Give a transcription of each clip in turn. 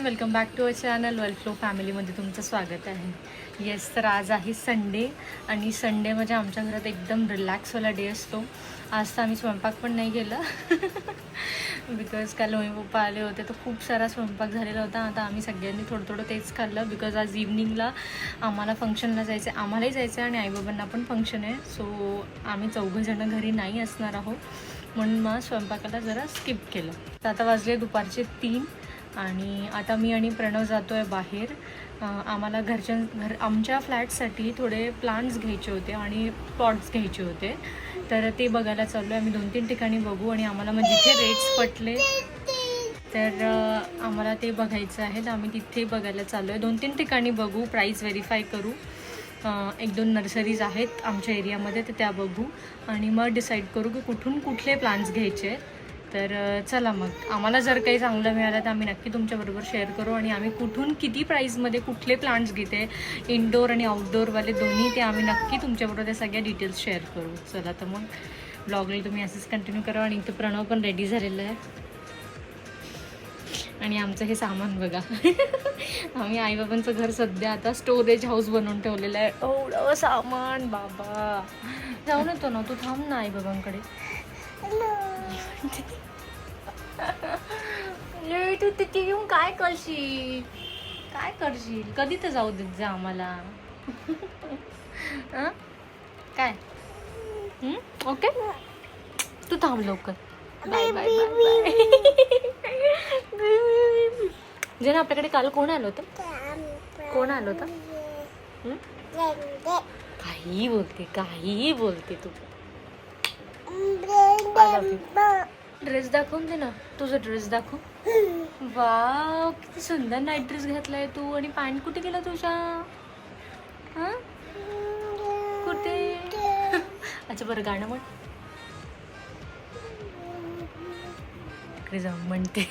Everyone welcome back to our channel well flow फॅमिलीमध्ये तुमचं स्वागत आहे. येस तर आज आहे संडे आणि संडे म्हणजे आमच्या घरात एकदम रिलॅक्सवाला डे असतो. आज तर आम्ही स्वयंपाक पण नाही केला. बिकॉज काल मम्मी पप्पा आले होते तर खूप सारा स्वयंपाक झालेला होता. आता आम्ही सगळ्यांनी थोडं थोडं तेच खाल्लं बिकॉज आज इव्हनिंगला आम्हाला फंक्शनला जायचं आहे आम्हालाही जायचं आहे आणि आईबाबांना पण फंक्शन आहे. सो आम्ही चौघंजणं घरी नाही असणार आहोत. म्हणून मग स्वयंपाकाला जरा स्किप केलं. तर आता वाजले दुपारचे तीन. आणि आता मी आणि प्रणव जातो आहे बाहेर आम्हाला घरच्या घर आमच्या फ्लॅटसाठी थोडे प्लांट्स घ्यायचे होते आणि पॉट्स घ्यायचे होते. तर ते बघायला चाललो आहे आम्ही दोन तीन ठिकाणी बघू आणि आम्हाला मग जिथे रेट्स पटले तर आम्हाला ते बघायचं आहे. तर आम्ही तिथे बघायला चाललो आहे दोन तीन ठिकाणी बघू प्राईस व्हेरीफाय करू. एक दोन नर्सरीज आहेत आमच्या एरियामध्ये तर त्या बघू. आणि मग डिसाईड करू की कुठून कुठले प्लांट्स घ्यायचे. आहेत तर चला मग. आम्हाला जर काही चांगलं मिळालं तर आम्ही नक्की तुमच्याबरोबर शेअर करू आणि आम्ही कुठून किती प्राईजमध्ये कुठले प्लांट्स घेते इनडोअर आणि आउटडोअरवाले दोन्ही ते आम्ही नक्की तुमच्याबरोबर त्या सगळ्या डिटेल्स शेअर करू. चला तर मग. ब्लॉगला तुम्ही असंच कंटिन्यू करा आणि इथं प्रणव पण रेडी झालेलं आहे. आणि आमचं हे सामान बघा. आम्ही आईबाबांचं घर सध्या आता स्टोरेज हाऊस बनवून ठेवलेलं आहे. एवढं सामान बाबा. जाऊन येतो ना तू थांब ना आईबाबांकडे. ले, तू तिथे येऊन काय करशील? काय करशील? कधी तर जाऊ देत जा आम्हाला. हं? काय? हं? ओके? तू थांब लवकर. Bye bye bye by J ना आपल्याकडे काल कोण आलं होतं? कोण आलं होतं? हं? काहीही बोलते काहीही बोलते तू. ड्रेस दाखवून दे ना. तुझा ड्रेस दाखव. वाव किती सुंदर नाईट ड्रेस घातलाय तू. आणि पॅन्ट कुठे गेला तुझ्या हां? कुठे? अच्छा बरं गाणं म्हण. जाऊन म्हणते.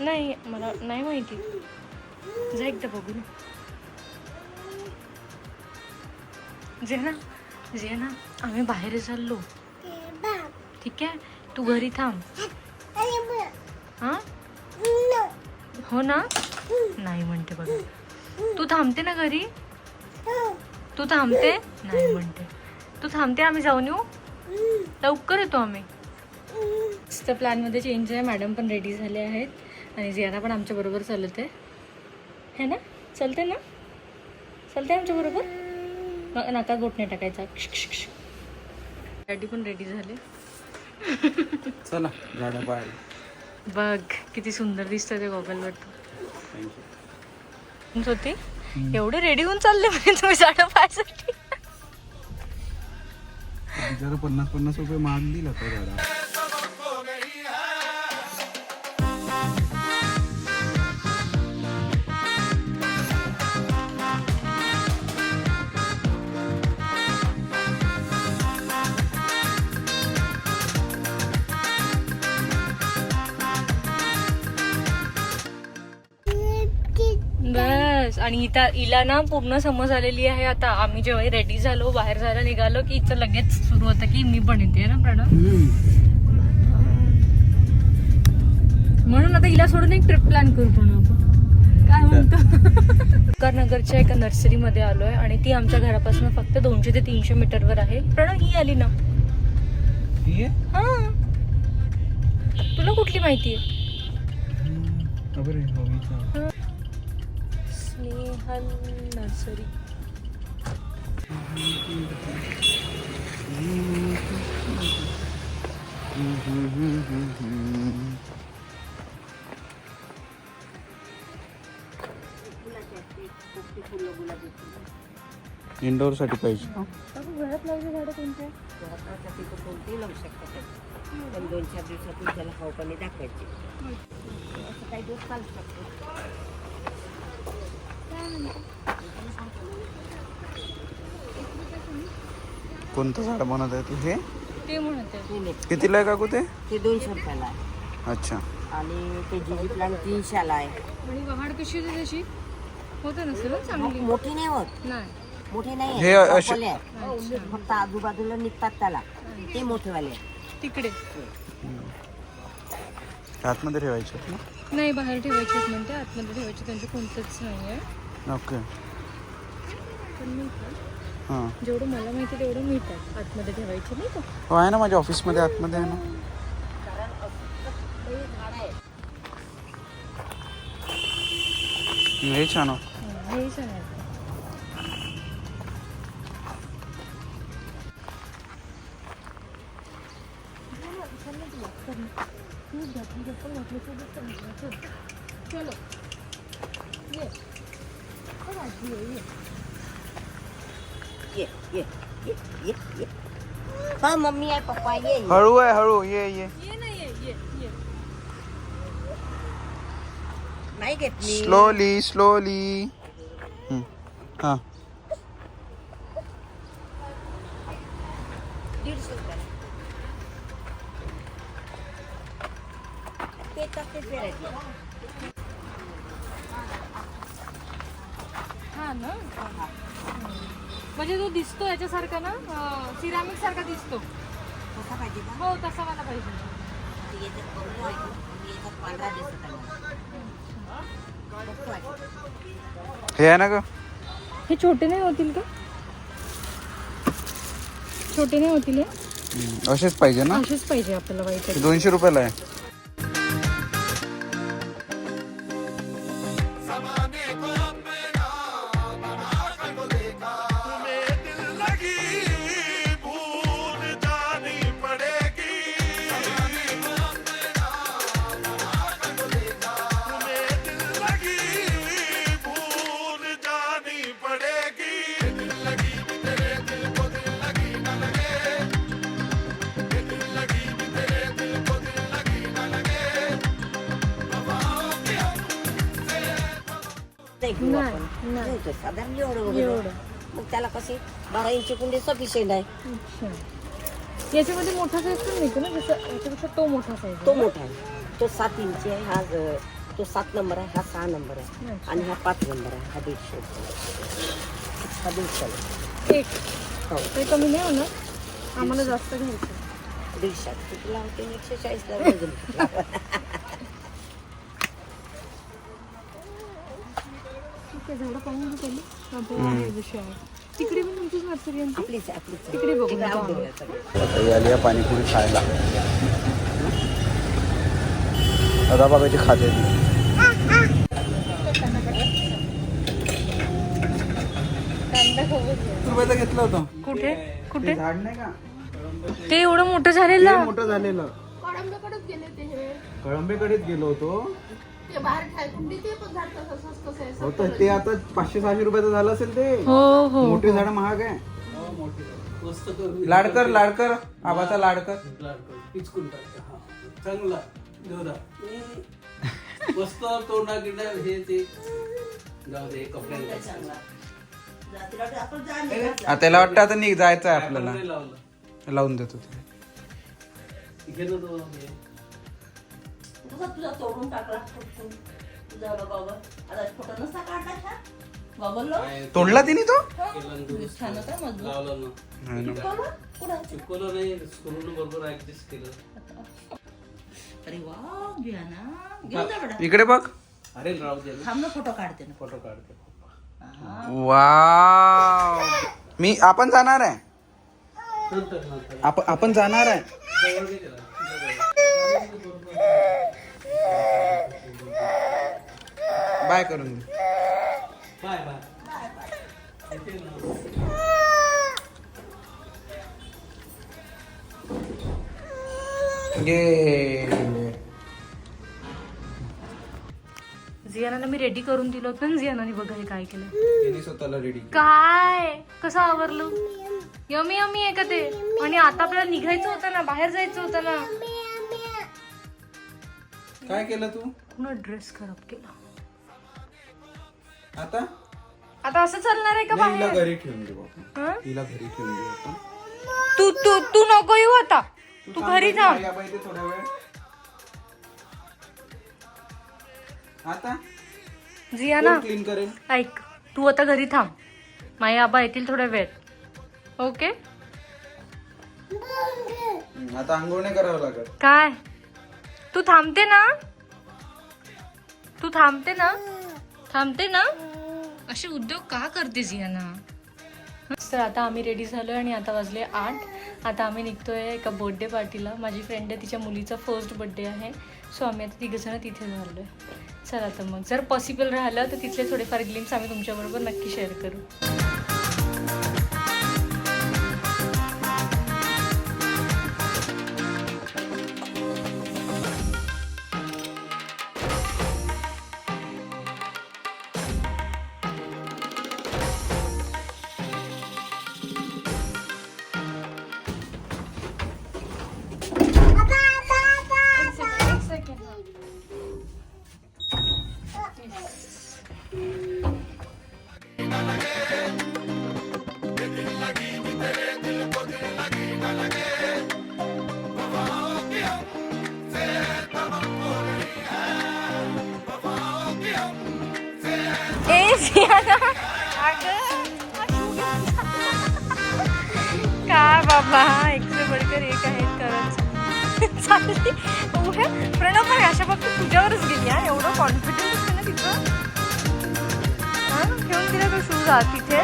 नाही मला नाही माहिती. जा एकदा बघू ना जे ना जे ना आम्ही बाहेर चाललो. ठीक आहे? तू घरी थांब. हा? हो ना? नाही म्हणते बघा. तू थांबते ना घरी? तू थांबते? नाही म्हणते. तू थांबते आम्ही जाऊन येऊ? लवकर येतो आम्ही. मस्त प्लॅनमध्ये चेंज आहे. मॅडम पण रेडी झाले आहेत. आणि जियाना पण आमच्या बरोबर चालत आहे. है ना? चलते ना? चलते आमच्या बरोबर? मग नका गोटणे टाकायचा. डॅडी पण रेडी झाले. चला पाहायला. बघ किती सुंदर दिसतं ते गॉगल वाटत होती एवढे रेडी होऊन चालले म्हणजे तुम्ही साडे पायसाठी जरा पन्नास पन्नास रुपये महाग दिला तो गाडा आणि इथं हिला ना पूर्ण समज आलेली आहे. आता आम्ही जेव्हा रेडी झालो बाहेर जायला निघालो की इथं लगेच सुरू होतं की मी पण येते ना प्रणव? म्हणून आता हिला सोडून एक ट्रिप प्लॅन करू आपण. काय म्हणतो? नगरच्या एका नर्सरीमध्ये आलोय आणि ती आमच्या घरापासून फक्त दोनशे ते तीनशे मीटरवर आहे. प्रणव ही आली ना. हा तुला कुठली माहिती आहे? स्नेहल नर्सरी. इंडोरसाठी पाहिजे. घरात लावली झाडं कोणत्या? कोणतेही लावू शकतात पण दोन चार दिवसातून त्याला हवापाणी दाखवायचे. असं काही दिवस चालू शकतो. कोणतं झाड बनवत आहे तू हे ते म्हणते कितीला आहे काकू ते? ते दोनशे रुपयाला आहे. अच्छा. आणि ते जीजी प्लांट तीनशेला आहे. आणि वाढ कशी होती त्याची होतं ना सर चांगली. मोठी नाही होत. नाही. मोठे नाही हे आहेत. फक्त आजूबाजूला निघतात त्याला. ते मोठेवाले आहेत. तिकडे. आतमध्ये ठेवायचे आहेत ना? नाही बाहेर ठेवायचे आहेत म्हणते. आतमध्ये ठेवायचे. त्यांचे कोणतेच नाही आहे. ओके. पण मिळतात हां. जेवढं मला माहिती तेवढं मिळतात आतमध्ये ठेवायचे नाही का? हो आहे ना माझ्या ऑफिसमध्ये आतमध्ये आहे ना. हे छान हो. हं, छान आहे. चलो ये ये, ये. ये ये ये ये ये हा मम्मी आहे पप्पा ये ये. हळू आहे हळू ये ये ये ना ये ये ये नाही घेतली स्लोली स्लोली हां दीडशे रुपयाला हा ना? म्हणजे तो दिसतो याच्यासारखा ना? सिरामिक सारखा दिसतो. कसा पाहिजे का? हो तसा मला पाहिजे. ते याच्यात बघू आहे. मी याच्यात पांढरा दिसत आहे मला. मस्त वाटतं. हे आहे ना ग? हे छोटे नाही होतील का? छोटे नाही होतील हे? असेच पाहिजे ना? असेच पाहिजे आपल्याला वाईट हे दोनशे रुपयाला आहे. घेऊ नाही, आपण. नाही. घेऊ ते साधारण एवढं वगैरे. मग त्याला कशी? बारा इंची कुंडी सफिशियंट आहे. अच्छा. याच्यामध्ये मोठा साईज पण मिळतो ना जसं याच्यापेक्षा तो मोठा साईज तो मोठा आहे. तो सात इंची आहे हा ज- तो सात नंबर आहे हा सहा नंबर आहे. अच्छा. आणि हा पाच नंबर आहे हा दीडशे. हा दीडशे. एक. हो. ते कमी नाही होणार? आम्हाला जास्त घ्यायचं. दीडशे. किती लावते? एकशे चाळीसला झाडं पाहून पहिली आहे आहे. तिकडे पण तुमचीच नर्सरी आहे ना? ती? आपलीच आहे, आपलीच आहे. तिकडे बघू तिकडे नका outdoor आम्ही. आहे सगळं. आता ही आली आहे पाणीपुरी खायला. आता बघायची खाते. ती. रुपयाचं घेतलं होतं. कुठे? कुठे? झाड नाही का? ते एवढं मोठं झालेलं? मोठं झालेलं. कळंबेकडेच गेलो होतो. होतं ते आता पाचशे सहाशे रुपयाचं झालं असेल ते. हो हो मोठे झाड महाग आहे. लाडकर लाडकर. आबाचा लाडकर. पिचकून टाकते हा. चांगला मस्त तोंडा गिंडा हे ते जाऊ दे कपड्याला आ, त्याला वाटतं आता निघ जायचं आहे नाही आपल्याला लावलं. लावून देतो. ते तो हे. तुझा तुझा तोडून टाकला. फुटून. तुझा बाबा. आता फोटो नसता काढला छान बाबा तोडला तिने तो? केलं ना. दुरुस्त. छान होता मजबूत लावलं ना. नाही ना. कुठं? चिपकवलं नाही स्क्रूनं बरोबर ऍडजस्ट केलं. अरे वा घ्या ना घेऊन जा बेटा. इकडे बघ. अरे राहू दे ना. थांब ना फोटो काढते ना. फोटो काढते वाव. मी आपण जाणार आहे. आपण जाणार आहे. बाय करून दे बाय बाय. येते ना. ये. जियानाला मी रेडी करून दिलं होतं ना जियानाने बघा हे काय केलं स्वतःला रेडी काय? कसं आवरलं? यमी यमी आहे का ते? आणि आता आपल्याला निघायचं होतं ना बाहेर जायचं होतं ना. काय केलं तू? पूर्ण ड्रेस खराब केला. आता? आता असं चालणार आहे का नाही, हिला बाहेर? घरी ठेवून देऊ आपण. हं? तिला घरी ठेवून देऊ आपण. तू तू तू नको येऊ आता. तू थांब घरी थोडा वेळ. आता? जियाना क्लीन करेल? ऐक तू आता घरी थांब. माई आबा येतील थोड्या वेळ. ओके? आता आंघोळ नाही करावं लागत. काय? तू थांबते ना? तू थांबते ना? थांबते ना? असे उद्योग का करते यांना तर आता आम्ही रेडी झालो आणि आता वाजले आठ. आता आम्ही निघतोय एका बर्थडे पार्टीला माझी फ्रेंड आहे तिच्या मुलीचा फर्स्ट बर्थडे आहे. सो आम्ही आता तिघंजणं तिथे झालो आहे चला तर मग. जर पॉसिबल राहिलं तर तिथले थोडेफार ग्लिम्स आम्ही तुमच्याबरोबर नक्की शेअर करू. दिला तिथे.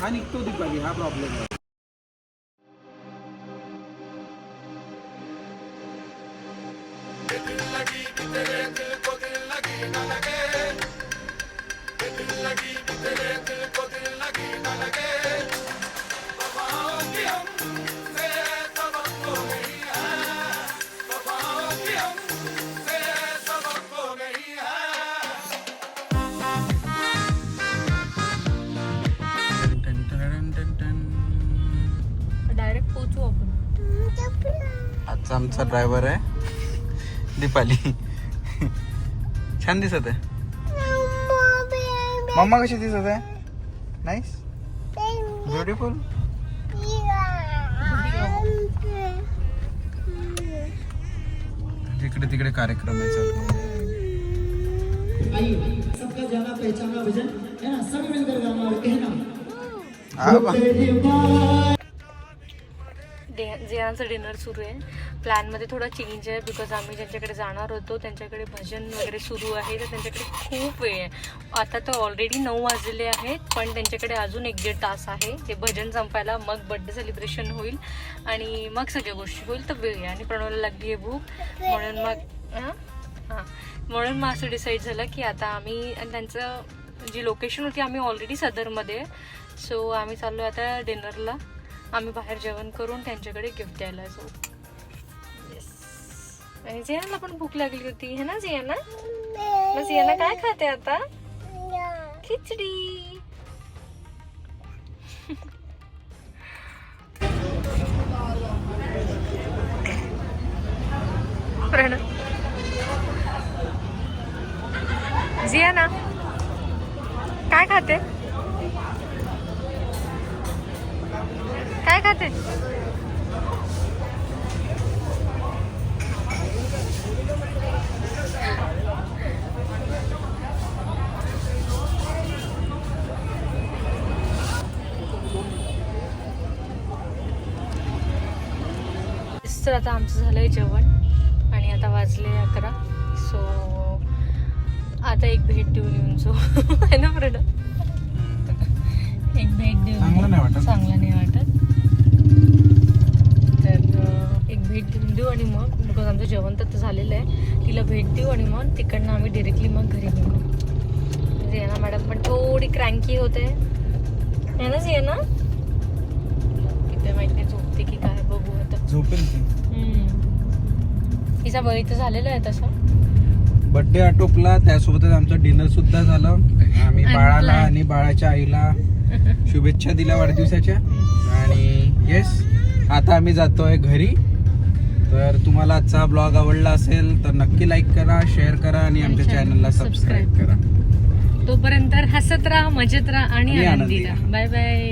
हा निघतो दीपाली हा प्रॉब्लेम आमचा ड्रायव्हर आहे. दीपाली. छान दिसत आहे. मम्मा कशी दिसत आहे? नाईस ब्युटिफुल तिकडे तिकडे कार्यक्रम आहे चालू जियानाचं डिनर सुरू आहे. प्लॅनमध्ये थोडा चेंज आहे बिकॉज आम्ही ज्यांच्याकडे जाणार होतो त्यांच्याकडे भजन वगैरे सुरू आहे तर त्यांच्याकडे खूप वेळ आहे. आता तर ऑलरेडी नऊ वाजलेले आहेत पण त्यांच्याकडे अजून एक दीड तास आहे. ते भजन संपायला मग बड्डे सेलिब्रेशन होईल आणि मग सगळ्या गोष्टी होईल तर वेळ आहे. आणि प्रणवला लागली आहे भूक. म्हणून मग हां? हां. म्हणून मग असं डिसाईड झालं की आता आम्ही त्यांचं जी लोकेशन होती आम्ही ऑलरेडी सदरमध्ये सो आम्ही चाललो आता डिनरला आम्ही बाहेर जेवण करून त्यांच्याकडे गिफ्ट द्यायला जाऊ. आणि जियाला पण भूक लागली होती. है ना जियाना मग जियाना काय खाते आता? खिचडी. प्रणव. जियाना काय खाते? तर आता आमचं झालंय जेवण आणि आता वाजले अकरा. सो आता एक भेट देऊन येऊन जो आहे ना प्रणव? एक भेट देऊन चांगलं नाही वाटत. चांगलं नाही वाटत. तर एक भेट देऊन देऊ आणि मग बिकॉज आमचं जेवण तर झालेलं आहे. तिला भेट देऊ आणि मग तिकडनं आम्ही डिरेक्टली मग घरी निघू. जियाना मॅडम पण थोडी क्रँकी होते. है ना? जियाना झोपेल ती. हम्म. तिचा बळी तर झालेला आहे तसा. बर्थडे आटोपला त्यासोबतच आमचं डिनर सुद्धा झालं. आम्ही बाळाला plan. आणि बाळाच्या आईला शुभेच्छा दिल्या वाढदिवसाच्या. आणि येस आता आम्ही जातोय घरी. तर तुम्हाला आजचा ब्लॉग आवडला असेल तर नक्की लाईक करा शेअर करा आणि आमच्या channel चॅनलला सबस्क्राईब करा. तोपर्यंत हसत राहा मजेत राहा आणि आणि आनंदी आनंदी राहा. राहा. Bye bye